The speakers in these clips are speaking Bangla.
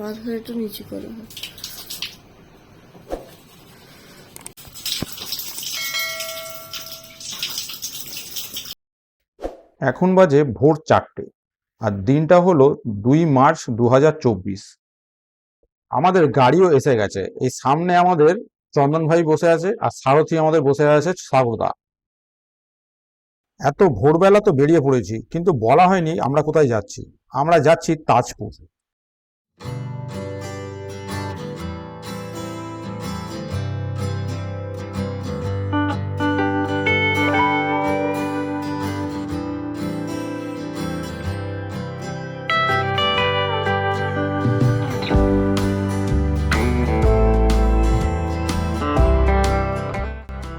মাথাটা একটু নিচু করে এখন বাজে ভোর চারটে, আর দিনটা হলো দুই মার্চ দু হাজার চব্বিশ। আমাদের গাড়িও এসে গেছে। এই সামনে আমাদের চন্দন ভাই বসে আছে, আর সারথি আমাদের বসে আছে সাগরদা এত ভোরবেলা তো বেরিয়ে পড়েছি, কিন্তু বলা হয়নি আমরা কোথায় যাচ্ছি। আমরা যাচ্ছি তাজপুর।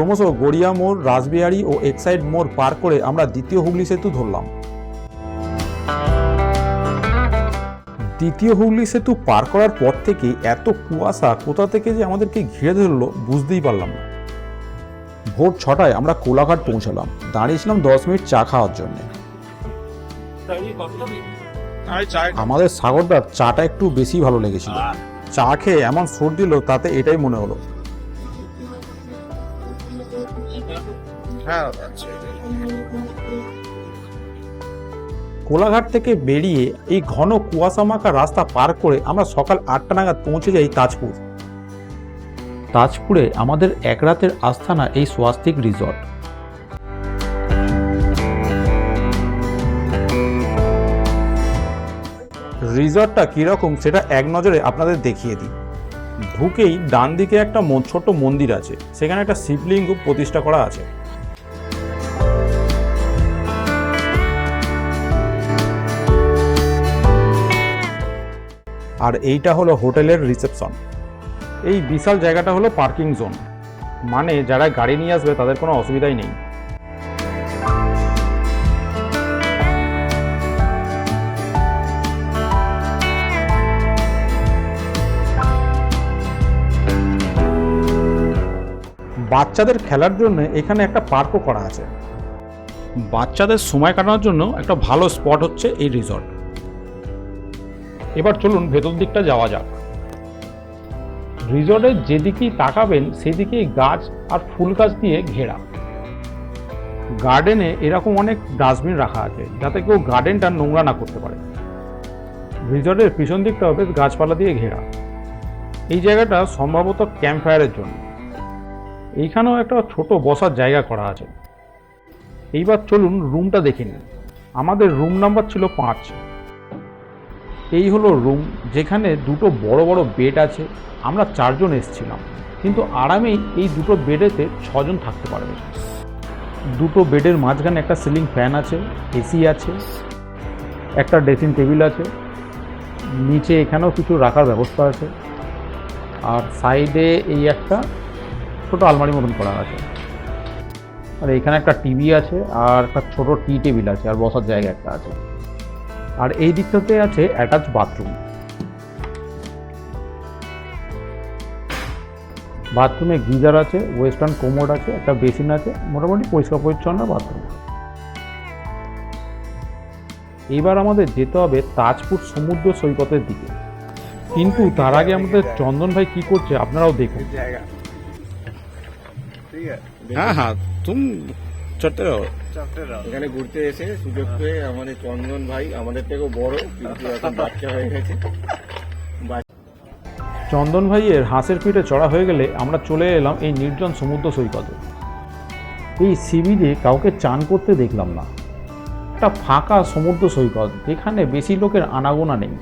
ক্রমশ গড়িয়া মোড় রাসবিহারি ও এক্সাইড মোড় পার করে আমরা দ্বিতীয় হুগলি সেতু ধরলাম। দ্বিতীয় হুগলি সেতু পার করার পর থেকে এত কুয়াশা কোথা থেকে যে আমাদেরকে ঘিরে ধরলো বুঝতেই পারলাম না। ভোর ছটায় আমরা কোলাঘাট পৌঁছালাম। দাঁড়িয়েছিলাম দশ মিনিট চা খাওয়ার জন্য। আমাদের সাগরদার চাটা একটু বেশি ভালো লেগেছিল। চা খেয়ে এমন সুর দিল তাতে এটাই মনে হলো। কোলাঘাট থেকে বেরিয়ে এই ঘন কুয়াশা মাখা রাস্তা পার করে আমরা সকাল আটটা নাগাদ পৌঁছে যাই তাজপুর। তাজপুরে আমাদের এক রাতের আস্থানা এই স্বাস্তিক রিসর্ট রিসর্টটা কীরকম সেটা এক নজরে আপনাদের দেখিয়ে দিই। ঢুকেই ডান দিকে একটা ছোট্ট মন্দির আছে। সেখানে একটা শিবলিঙ্গ প্রতিষ্ঠা করা আছে। আর এইটা হলো হোটেলের রিসেপশন। এই বিশাল জায়গাটা হলো পার্কিং জোন। মানে যারা গাড়ি নিয়ে আসবে তাদের কোনো অসুবিধাই নেই। বাচ্চাদের খেলার জন্য এখানে একটা পার্কও করা আছে। বাচ্চাদের সময় কাটানোর জন্য একটা ভালো স্পট হচ্ছে এই রিসর্ট। এবার চলুন ভেতর দিকটা যাওয়া যাক। রিসর্টের যেদিকেই তাকাবেন, সেদিকেই গাছ আর ফুল গাছ দিয়ে ঘেরা। গার্ডেনে এরকম অনেক ডাস্টবিন রাখা আছে, যাতে কেউ গার্ডেনটা নোংরা না করতে পারে। রিসর্টের পিছন দিকটা বেশ গাছপালা দিয়ে ঘেরা। এই জায়গাটা সম্ভবত ক্যাম্প ফায়ারের জন্য। এইখানেও একটা ছোট বসার জায়গা করা আছে। এইবার চলুন রুমটা দেখে নিন আমাদের রুম নাম্বার ছিল পাঁচ। এই হলো রুম যেখানে দুটো বড় বড় বেড আছে। আমরা চারজন এসেছিলাম। কিন্তু আরামেই এই দুটো বেডেতে ছজন থাকতে পারবে। দুটো বেডের মাঝখানে একটা সিলিং ফ্যান আছে এসি আছে, একটা ড্রেসিং টেবিল আছে, নিচে এখানেও কিছু রাখার ব্যবস্থা আছে। আর সাইডে এই একটা ছোটো আলমারি মতন করা আছে। আর এখানে একটা টিভি আছে, আর একটা ছোট টি টেবিল আছে, আর বসার জায়গা একটা আছে। আর এই দিকটাতে আছে অ্যাটাচ বাথরুম বাথরুমে গিজার আছে ওয়েস্টার্ন কোমোড আছে একটা বেসিন আছে মোটামুটি পরিষ্কার পরিচ্ছন্ন বাথরুম এবার আমাদের যেতে হবে তাজপুর সমুদ্র সৈকতের দিকে। কিন্তু তার আগে আমাদের চন্দন ভাই কি করছে আপনারাও দেখুন। হ্যাঁ হ্যাঁ তুমি এখানে ঘুরতে এসে সুযোগ পেয়ে আমাদের চন্দন ভাই আমাদের থেকেও বড় কিন্তু এখন বাচ্চা হয়ে গেছে। চন্দন ভাইয়ের হাঁসের পিঠে চড়া হয়ে গেলে আমরা চলে এলাম এই নির্জন সমুদ্র সৈকতে। এই সিবিডে কাউকে চান করতে দেখলাম না। একটা ফাঁকা সমুদ্র সৈকত যেখানে বেশি লোকের আনাগোনা নেই।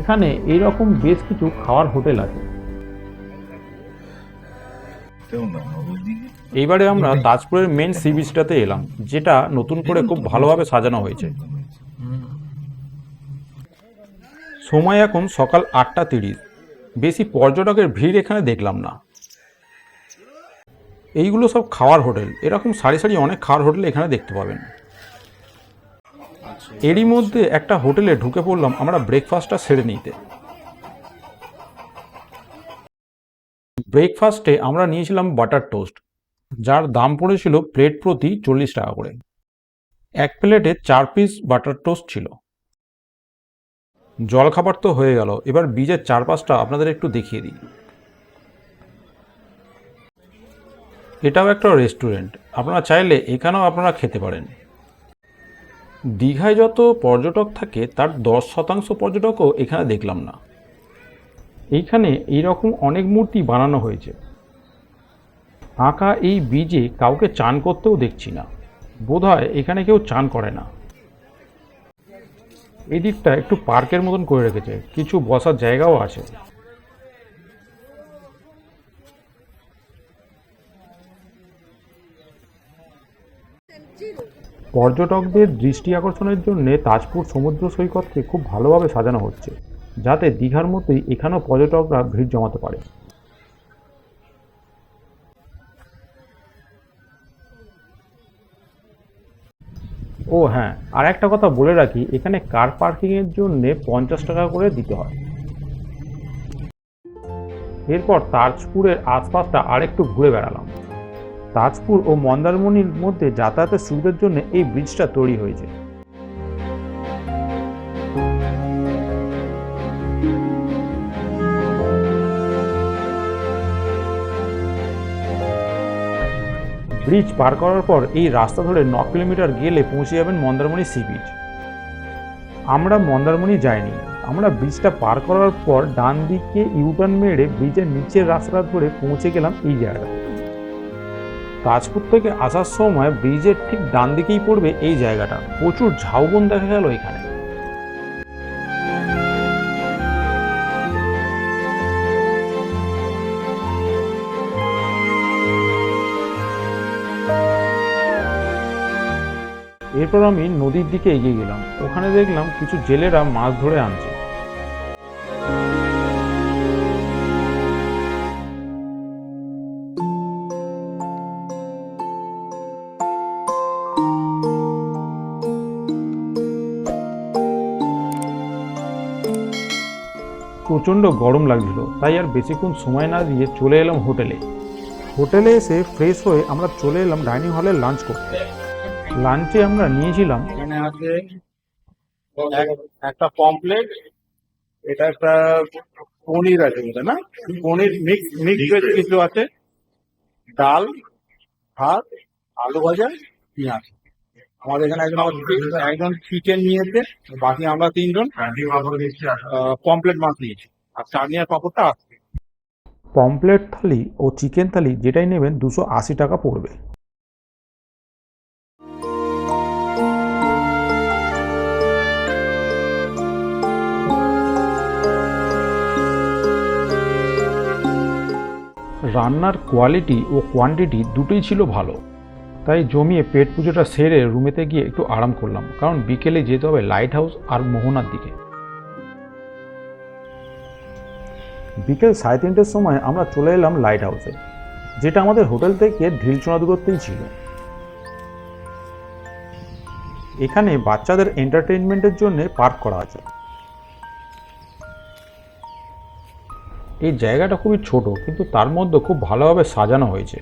এখানে এইরকম বেশ কিছু খাওয়ার হোটেল আছে। এইবারে আমরা তাজপুরের মেন সি বিচটাতে এলাম, যেটা নতুন করে খুব ভালোভাবে সাজানো হয়েছে। সময় এখন সকাল আটটা তিরিশ। বেশি পর্যটকের ভিড় এখানে দেখলাম না। এইগুলো সব খাওয়ার হোটেল। এরকম সারি সারি অনেক খাওয়ার হোটেল এখানে দেখতে পাবেন। এরই মধ্যে একটা হোটেলে ঢুকে পড়লাম আমরা ব্রেকফাস্টটা সেরে নিতে। ব্রেকফাস্টে আমরা নিয়েছিলাম বাটার টোস্ট যার দাম পড়েছিল প্লেট প্রতি চল্লিশ টাকা করে। এক প্লেটে চার পিস বাটার টোস্ট ছিল। জলখাবার তো হয়ে গেল, এবার বীজের চারপাশটা আপনাদের একটু দেখিয়ে দিই। এটাও একটা রেস্টুরেন্ট, আপনারা চাইলে এখানেও আপনারা খেতে পারেন। দীঘায় যত পর্যটক থাকে, তার দশ শতাংশ পর্যটকও এখানে দেখলাম না। এইখানে এইরকম অনেক মূর্তি বানানো হয়েছে। আঁকা এই বীজে কাউকে চান করতেও দেখছি না। বোধহয় এখানে কেউ চান করে না। এই দিকটা একটু পার্কের মতন করে রেখেছে। কিছু বসার জায়গাও আছে। পর্যটকদের দৃষ্টি আকর্ষণের জন্য তাজপুর সমুদ্র সৈকতকে খুব ভালোভাবে সাজানো হচ্ছে, যাতে দীঘার মতোই এখানেও পর্যটকরা ভিড় জমাতে পারে। ও হ্যাঁ আর একটা কথা বলে রাখি, এখানে কার পার্কিংয়ের জন্য পঞ্চাশ টাকা করে দিতে হয়। এরপর তাজপুরের আশপাশটা আরেকটু ঘুরে বেড়ালাম। তাজপুর ও মন্দারমণির মধ্যে যাতায়াতের সুবিধার জন্য এই ব্রিজটা তৈরি হয়েছে। ব্রিজ পার করার পর এই রাস্তা ধরে ন কিলোমিটার গেলে পৌঁছে যাবেন মন্দারমণি সি বিচ। আমরা মন্দারমণি যাইনি। আমরা ব্রিজটা পার করার পর ডান দিকে ইউটার্ন মেরে ব্রিজের নিচের রাস্তাটা ধরে পৌঁছে গেলাম এই জায়গাটা তাজপুর থেকে আসার সময় ব্রিজের ঠিক ডান দিকেই পড়বে এই জায়গাটা। প্রচুর ঝাউবন দেখা গেল এখানে। এরপর আমি নদীর দিকে এগিয়ে গেলাম। ওখানে দেখলাম কিছু জেলেরা মাছ ধরে আনছে। প্রচণ্ড গরম লাগছিল, তাই আর বেশিক্ষণ সময় না দিয়ে চলে এলাম হোটেলে। হোটেলে এসে ফ্রেশ হয়ে আমরা চলে এলাম ডাইনিং হলে লাঞ্চ করতে। লাঞ্চে আমরা নিয়েছিলাম। এখানে আছে একটা পমপ্লেট এটা একটা পনির আছে বোধহয় না? পনির মিক্স মিক্স ভেজ কিছু আছে। ডাল ভাত আলু ভাজা পেঁয়াজ। আমাদের এখানে একজন আমার- একজন চিকেন নিয়েছে বাকি আমরা তিনজন পমপ্লেট মাছ নিয়েছি। আর চাটনি আর পাপড়টা আসছে পমপ্লেট থালি ও চিকেন থালি যেটাই নেবেন দুশো আশি টাকা পড়বে। রান্নার কোয়ালিটি ও কোয়ান্টিটি দুটোই ছিল ভালো। তাই জমিয়ে পেট পুজোটা সেরে রুমেতে গিয়ে একটু আরাম করলাম, কারণ বিকেলে যেতে হবে লাইট হাউস আর মোহনার দিকে। বিকেল সাড়ে তিনটের সময় আমরা চলে এলাম লাইট হাউসে যেটা আমাদের হোটেল থেকে ঢিলচোনা দূরত্বেই ছিল। এখানে বাচ্চাদের এন্টারটেইনমেন্টের জন্য পার্ক করা আছে। এই জায়গাটা খুবই ছোট, কিন্তু তার মধ্যে খুব ভালোভাবে সাজানো হয়েছে।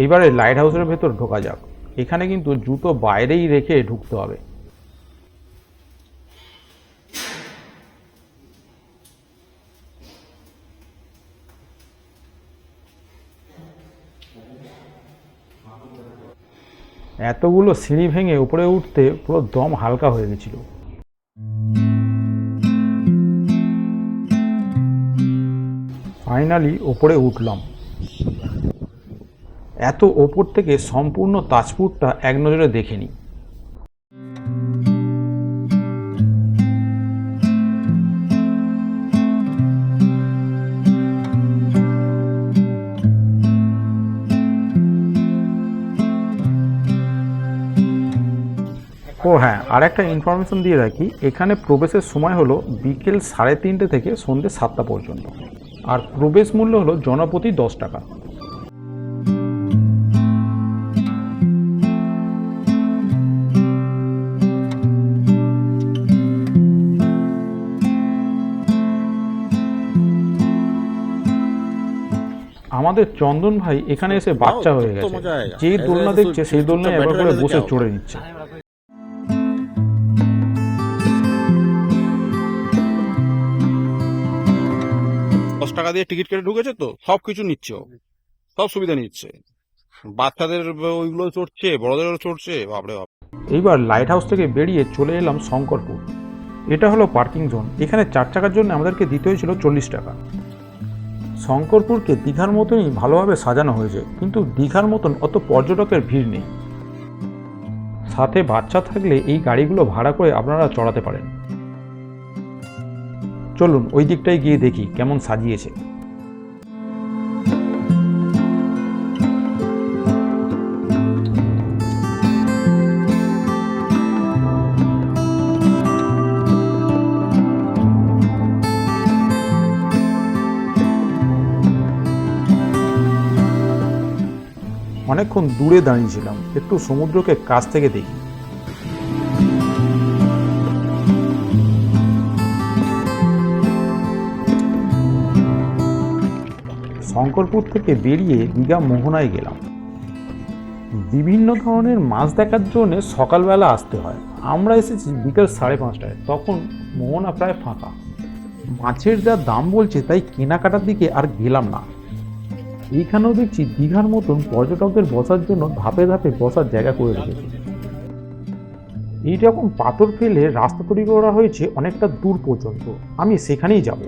এইবারে লাইট হাউসের ভেতর ঢোকা যাক। এখানে কিন্তু জুতো বাইরেই রেখে ঢুকতে হবে। এতগুলো সিঁড়ি ভেঙে উপরে উঠতে পুরো দম হালকা হয়ে গেছিল। ফাইনালি ওপরে উঠলাম। এত ওপর থেকে সম্পূর্ণ তাজপুরটা এক নজরে দেখে নিই। ও হ্যাঁ আর একটা ইনফরমেশন দিয়ে রাখি এখানে প্রবেশের সময় হলো বিকেল সাড়ে তিনটে থেকে সন্ধ্যে সাতটা পর্যন্ত। আর প্রবেশ মূল্য হলো জনপ্রতি দশ টাকা। আমাদের চন্দন ভাই এখানে এসে বাচ্চা হয়ে গেছে। যে দোলনা দেখছে সেই দোলনা এবার করে বসে চড়ে নিচ্ছে। দশ টাকা দিয়ে টিকিট কেটে ঢুকেছে তো, সব কিছু নিচ্ছে। সব সুবিধা নিচ্ছে। বাচ্চাদের ওইগুলো চড়ছে, বড়দেরও চড়ছে, বাপরে বাপ। এইবার লাইট হাউস থেকে বেরিয়ে চলে এলাম শঙ্করপুর। এটা হলো পার্কিং জোন এখানে চার চাকার জন্য আমাদেরকে দিতে হয়েছিল চল্লিশ টাকা। শঙ্করপুরকে দীঘার মতনই ভালোভাবে সাজানো হয়েছে, কিন্তু দীঘার মতন অত পর্যটকের ভিড় নেই। সাথে বাচ্চা থাকলে এই গাড়িগুলো ভাড়া করে আপনারা চড়াতে পারেন। চলুন ওই দিকটায় গিয়ে দেখি কেমন সাজিয়েছে। অনেকক্ষণ দূরে দাঁড়িয়েছিলাম, একটু সমুদ্রকে কাছ থেকে দেখি। শঙ্করপুর থেকে বেরিয়ে দীঘা মোহনায় গেলাম। বিভিন্ন ধরনের মাছ দেখার জন্য সকালবেলা আসতে হয়। আমরা এসেছি বিকেল সাড়ে পাঁচটায়, তখন মোহনা প্রায় ফাঁকা। মাছের যা দাম বলছে তাই কেনাকাটার দিকে আর গেলাম না। এইখানেও দেখছি দীঘার মতন পর্যটকদের বসার জন্য ধাপে ধাপে বসার জায়গা করে রেখেছে। এই রকম পাথর ফেলে রাস্তা তৈরি করা হয়েছে অনেকটা দূর পর্যন্ত। আমি সেখানেই যাব।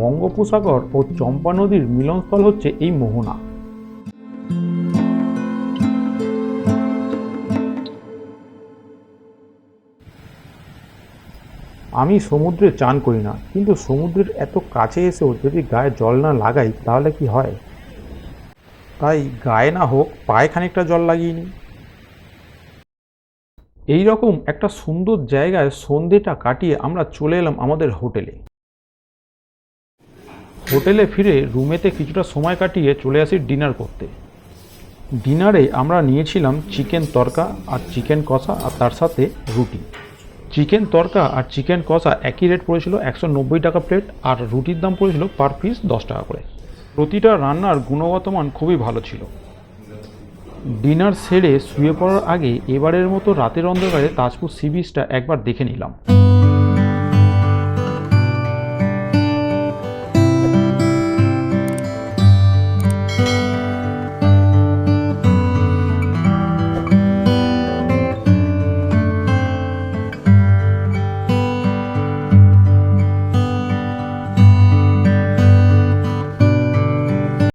বঙ্গোপসাগর ও চম্পা নদীর মিলনস্থল হচ্ছে এই মোহনা। আমি সমুদ্রে চান করি না, কিন্তু সমুদ্রের এত কাছে এসেও যদি গায়ে জল না লাগাই, তাহলে কি হয়? তাই গায়ে না হোক, পায়ে খানিকটা জল লাগিয়ে নিই। এই রকম একটা সুন্দর জায়গায় সন্ধেটা কাটিয়ে আমরা চলে এলাম আমাদের হোটেলে। হোটেলে ফিরে রুমেতে কিছুটা সময় কাটিয়ে চলে আসি ডিনার করতে। ডিনারে আমরা নিয়েছিলাম চিকেন তরকা আর চিকেন কষা আর তার সাথে রুটি। চিকেন তরকা আর চিকেন কষা একই রেট পড়েছিল একশো নব্বই টাকা প্লেট আর রুটির দাম পড়েছিল পার পিস দশ টাকা করে। প্রতিটা রান্নার গুণগত মান খুবই ভালো ছিল। ডিনার সেরে শুয়ে পড়ার আগে এবারের মতো রাতের অন্ধকারে তাজপুর সি বিচটা একবার দেখে নিলাম।